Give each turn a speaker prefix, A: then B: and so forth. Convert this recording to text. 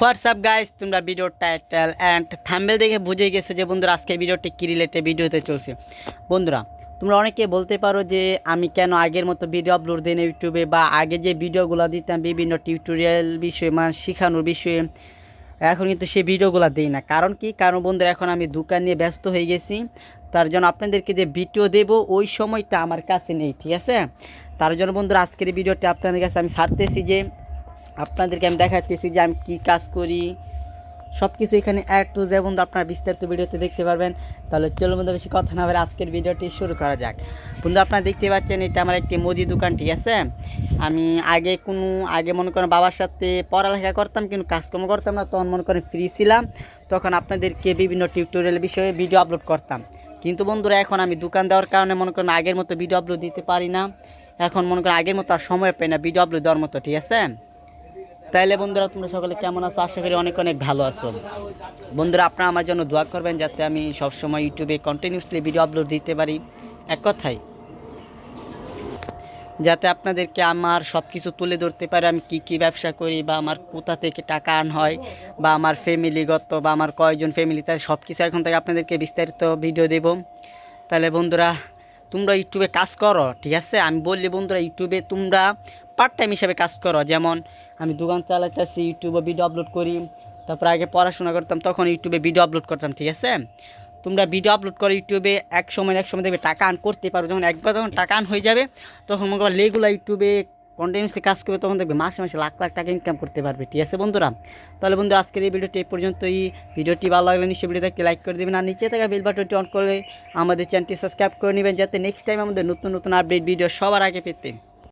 A: WhatsApp guys তোমরা video title and thumbnail দেখে বুঝে গেছো যে বন্ধুরা, আজকে ভিডিওটি কী রিলেটেড ভিডিও হতে চলছে? বন্ধুরা, তোমরা অনেকে বলতে পারো যে আমি কেন আগের মতো ভিডিও আপলোড দিই না ইউটিউবে বা আগে যে ভিডিওগুলো দিতাম, বিভিন্ন টিউটোরিয়াল বিষয়ে মানে শেখানোর বিষয়ে, এখন কিন্তু সেই ভিডিওগুলো দিই না। কারণ কি? কারণ বন্ধুরা, এখন আমি দোকান নিয়ে ব্যস্ত হয়ে গেছি। তার জন্য আপনাদেরকে যে ভিডিও দেব, ওই সময়টা আমার কাছে নেই, ঠিক আছে? তার জন্য বন্ধুরা, আজকের ভিডিওটা আপনাদের কাছে আমি ছাড়তেছি যে আপনাদেরকে আমি দেখাতেছি যে আমি কী কাজ করি। সব কিছু এখানে অ্যাড টু যে বন্ধু, আপনারা বিস্তারিত ভিডিওতে দেখতে পারবেন। তাহলে চলো বন্ধু, বেশি কথা না বলে আজকের ভিডিওটি শুরু করা যাক। বন্ধু, আপনারা দেখতে পাচ্ছেন এটা আমার একটি মুদি দোকান, ঠিক আছে? আমি আগে কোনো, আগে মনে করেন বাবার সাথে পড়ালেখা করতাম, কিন্তু কাজকর্ম করতাম না, তখন মনে করেন ফ্রি ছিলাম। তখন আপনাদেরকে বিভিন্ন টিউটোরিয়াল বিষয়ে ভিডিও আপলোড করতাম। কিন্তু বন্ধুরা, এখন আমি দোকান দেওয়ার কারণে মনে করেন আগের মতো ভিডিও আপলোড দিতে পারি না। এখন মনে করেন আগের মতো আর সময় পাই না ভিডিও আপলোড দেওয়ার মতো, ঠিক আছে? তাইলে বন্ধুরা, তোমরা সকলে কেমন আছো? আশা করি অনেক অনেক ভালো আছো। বন্ধুরা, আপনারা আমার জন্য দোয়া করবেন যাতে আমি সবসময় ইউটিউবে কন্টিনিউসলি ভিডিও আপলোড দিতে পারি। এক কথায়। যাতে আপনাদেরকে আমার সব কিছু তুলে ধরতে পারে, আমি কি কি ব্যবসা করি বা আমার কোথা থেকে টাকা আন হয় বা আমার ফ্যামিলিগত বা আমার কয়জন ফ্যামিলি তাই সব কিছু এখন থেকে আপনাদেরকে বিস্তারিত ভিডিও দেব। তাহলে বন্ধুরা, তোমরা ইউটিউবে কাজ করো, ঠিক আছে? আমি বললি বন্ধুরা, ইউটিউবে তোমরা পার্ট টাইম হিসাবে কাজ করো। যেমন, আমি দোকান চালাইতেছি, ইউটিউবে ভিডিও আপলোড করি, তারপর আগে পড়াশোনা করতাম, তখন ইউটিউবে ভিডিও আপলোড করতাম, ঠিক আছে? তোমরা ভিডিও আপলোড করো ইউটিউবে, এক সময় এক সময় দেখবে টাকা আর্ন করতে পারো। যখন একবার যখন টাকা আন হয়ে যাবে, তখন মনে করো রেগুলার ইউটিউবে কন্টিনিউসলি কাজ করবে, তখন দেখবে মাসে মাসে লাখ লাখ টাকা ইনকাম করতে পারবে, ঠিক আছে বন্ধুরা? তাহলে বন্ধু, আজকের এই ভিডিওটি এই পর্যন্তই। ভিডিওটি ভালো লাগলে নিশ্চয়ই ভিডিওটাকে লাইক করে দেবেন। আর নিচে থাকা বেল বাটনটি অন করে আমাদের চ্যানেলটি সাবস্ক্রাইব করে নেবেন, যাতে নেক্সট টাইম আমাদের নতুন নতুন আপডেট ভিডিও সবার আগে পেতে।